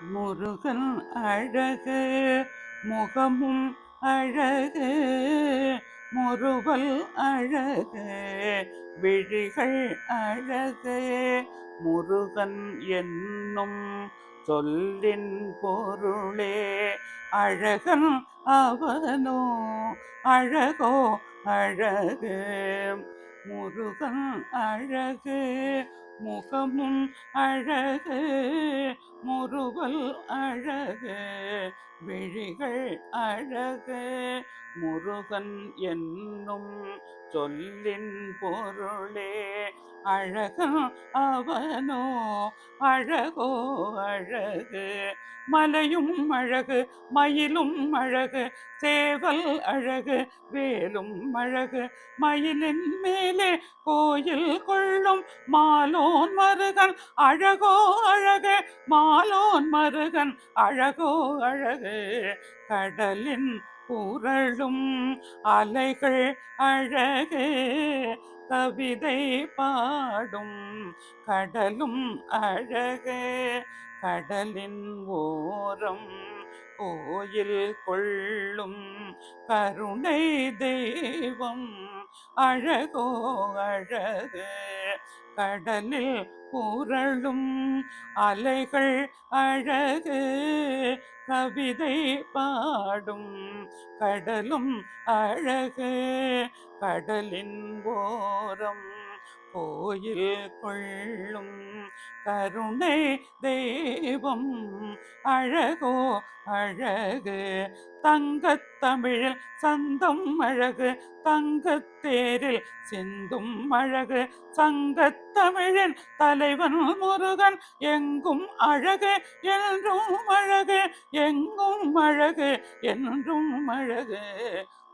முருகன் அழகு முகமும் அழகு முருவல் அழகு விழிகள் அழகு. முருகன் என்னும் சொல்லின் பொருளே அழகன் அவனோ அழகோ அழகு. முருகன் அழகு முகமும் அழகு முருகல் அழகு விழிகள் அழகு. முருகன் என்னும் சொல்லின் பொருளே. அழகம் அவனோ அழகோ அழகு. மலையும் அழகு மயிலும் அழகு சேவல் அழகு வேலும் அழகு. மயிலின் மேலே கோயில் கொள்ளும் மாலோன் மருகன் அழகோ அழகு. மாலோன் மருகன் அழகோ அழகு. கடலின் புரளும் அலைகள் அழகு. கவிதை பாடும் கடலும் அழகு. கடலின் ஓரம் கோயில் கொள்ளும் கருணை தெய்வம். அழகோ அழகு. கடலில் புரளும் அலைகள் அழகு. கவிதை பாடும் கடலும் அழகு. கடலின் ஓரம் கோயில் கொள்ளும் கருணை தெய்வம். அழகோ அழகு. தங்கத்தமிழில் சந்தம் அழகு. தங்கத்தேரில் சிந்தும் அழகு. சங்கத்தமிழின் தலைவன் முருகன். எங்கும் அழகு என்றும் அழகு. எங்கும் அழகு என்றும் அழகு.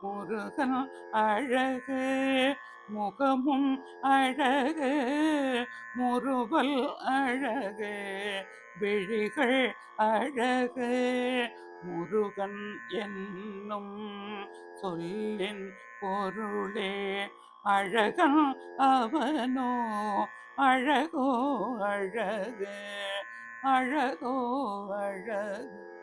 முருகன் அழகு. முகமும் அழகு முருவல் அழகு விழிகள் அழகு. முருகன் என்னும் சொல்லின் பொருளே அழகன் அவனோ? அழகோ அழகு அழகோ அழகு.